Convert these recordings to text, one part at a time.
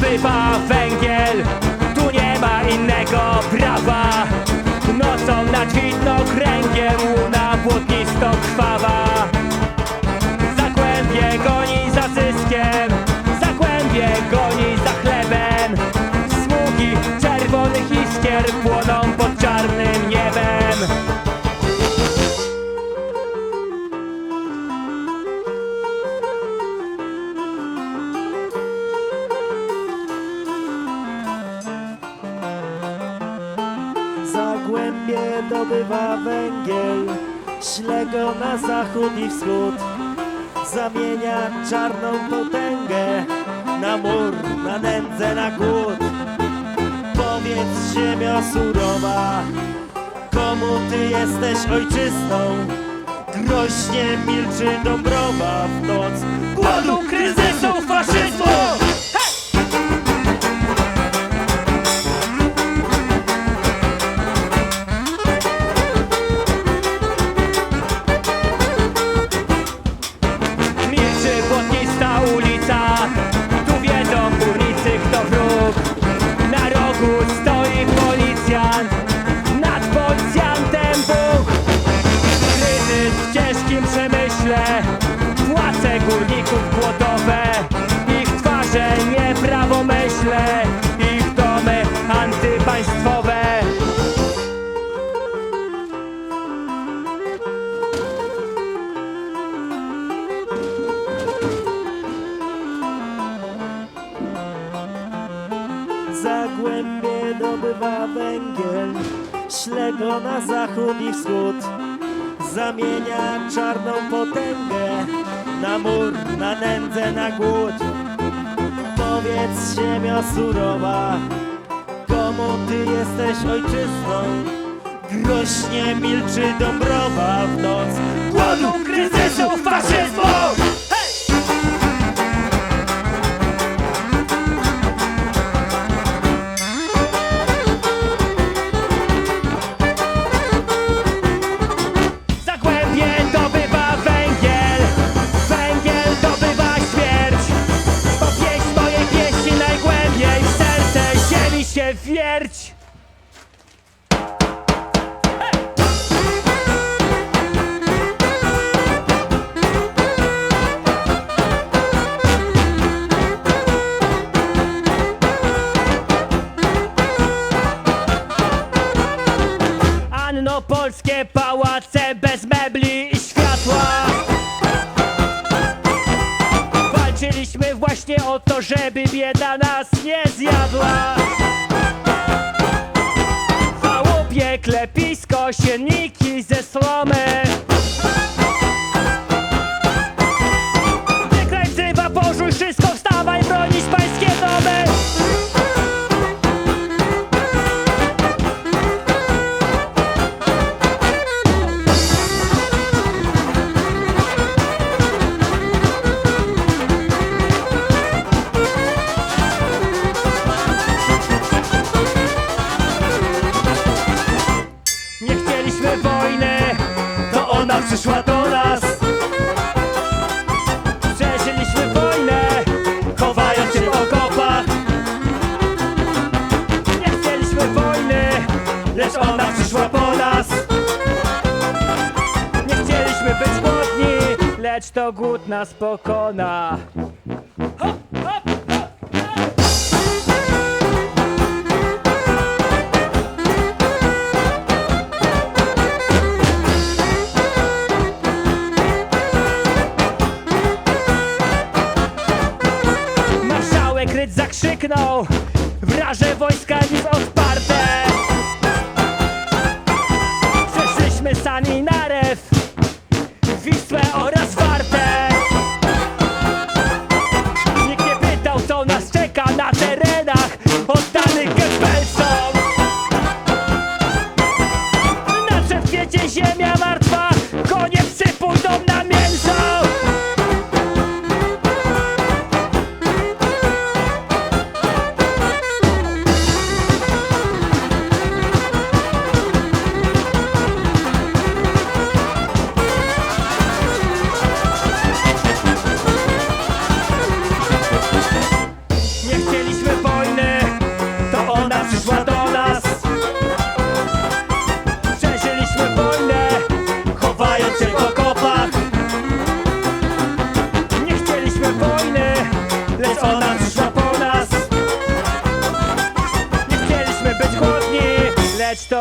dobywa węgiel. Tu nie ma innego prawa. Nocą nad widnokręgiem Łuna błotnisto krwawa. Zagłębie goni za zyskiem Zagłębie goni za chlebem. Smugi czerwonych iskier Płoną Zagłębie dobywa węgiel, śle go na zachód i wschód. Zamienia czarną potęgę na mur, na nędzę, na głód. Powiedz ziemio surowa, komu ty jesteś ojczystą? Groźnie milczy Dąbrowa w noc głodu, kryzysu, faszyzmu! Zagłębie dobywa węgiel, śle go na zachód i wschód. Zamienia czarną potęgę na mur, na nędzę, na głód. Powiedz ziemio surowa, komu ty jesteś ojczyzną? Groźnie milczy Dąbrowa w noc głodu, bieda nas nie zjadła. Chałupie, klepisko, sienniki ze słomy ona przyszła po nas nie chcieliśmy być głodni, lecz to głód nas pokona. Marszałek Rydz zakrzyknął Wraże wojska nic odparte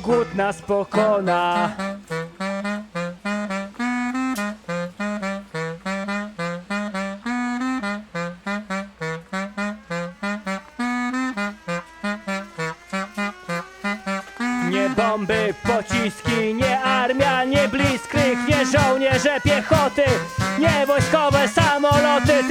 głód nas pokona. Nie bomby, pociski, nie armia, nie bliskrych, nie żołnierze piechoty, nie wojskowe samoloty,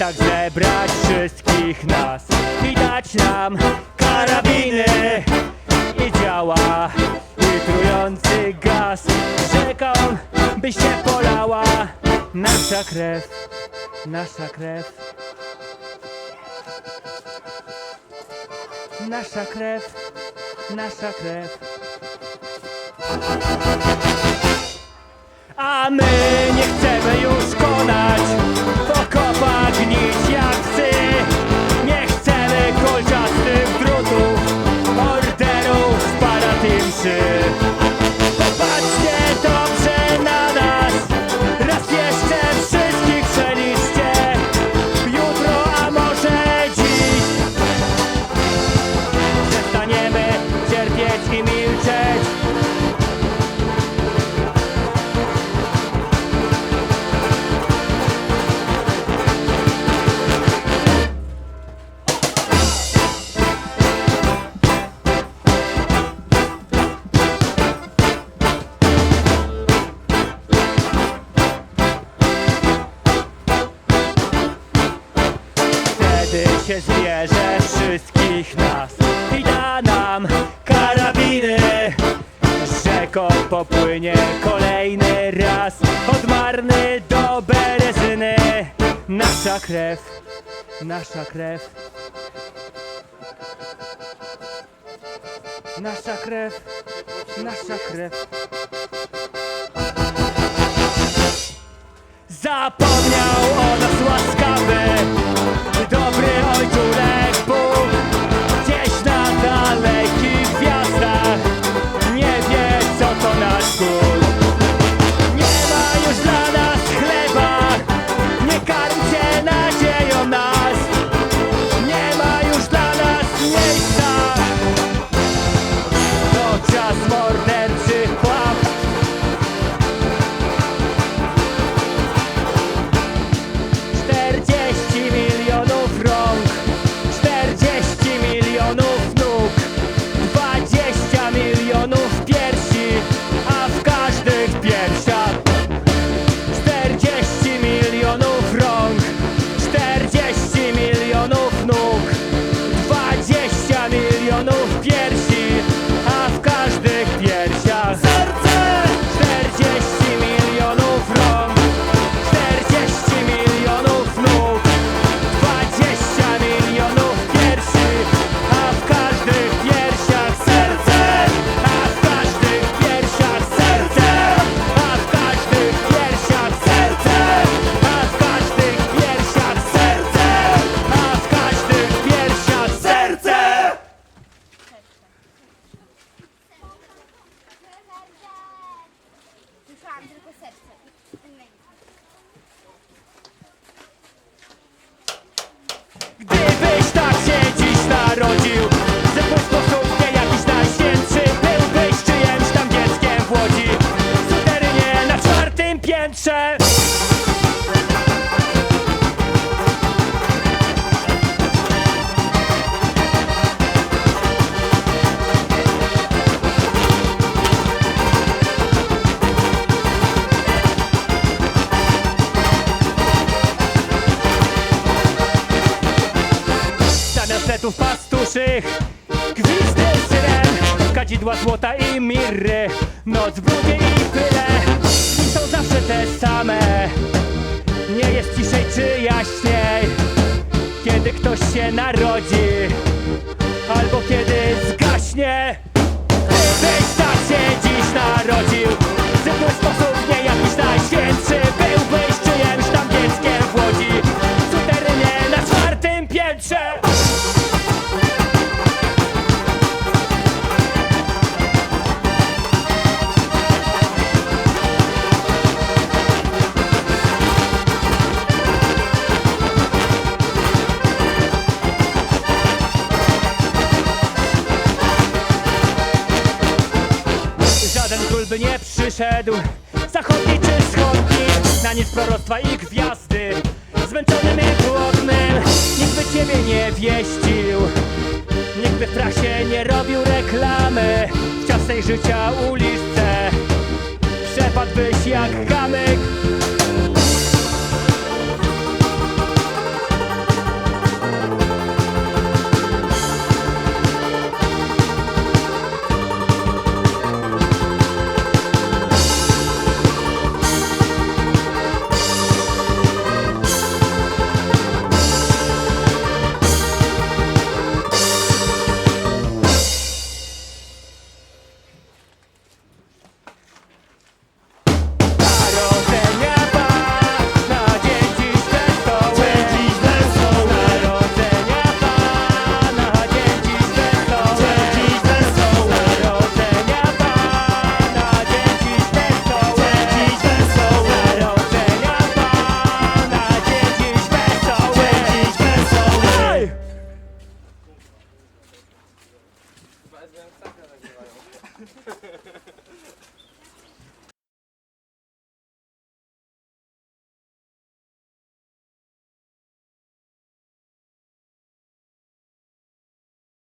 tak zebrać wszystkich nas i dać nam karabiny i działa i trujący gaz rzeką by się polała nasza krew, nasza krew. Nasza krew, nasza krew. A my nie chcemy już konać W gnić jak psy Nie chcemy kolczastych drutów Orderów paratymszy się zbierze wszystkich nas i da nam karabiny. Rzeką popłynie kolejny raz od Marny do Berezyny. Nasza krew, nasza krew. Nasza krew, nasza krew. Zapomniał o nas łaskawy dobry bere André Concepção. Kadzidła złota i mirry. Noc w brudzie i pyle Dni są zawsze te same. Nie jest ciszej czy jaśniej. Kiedy ktoś się narodzi Albo kiedy zgaśnie. Gdybyś tak się dziś narodził przyszedł Zachodni czy wschodni? Na nic proroctwa i gwiazdy. Zmęczonym i głodnym. Nikt by ciebie nie wieścił. Nikt by w prasie nie robił reklamy. W ciasnej życia uliczce. Przepadłbyś jak kamyk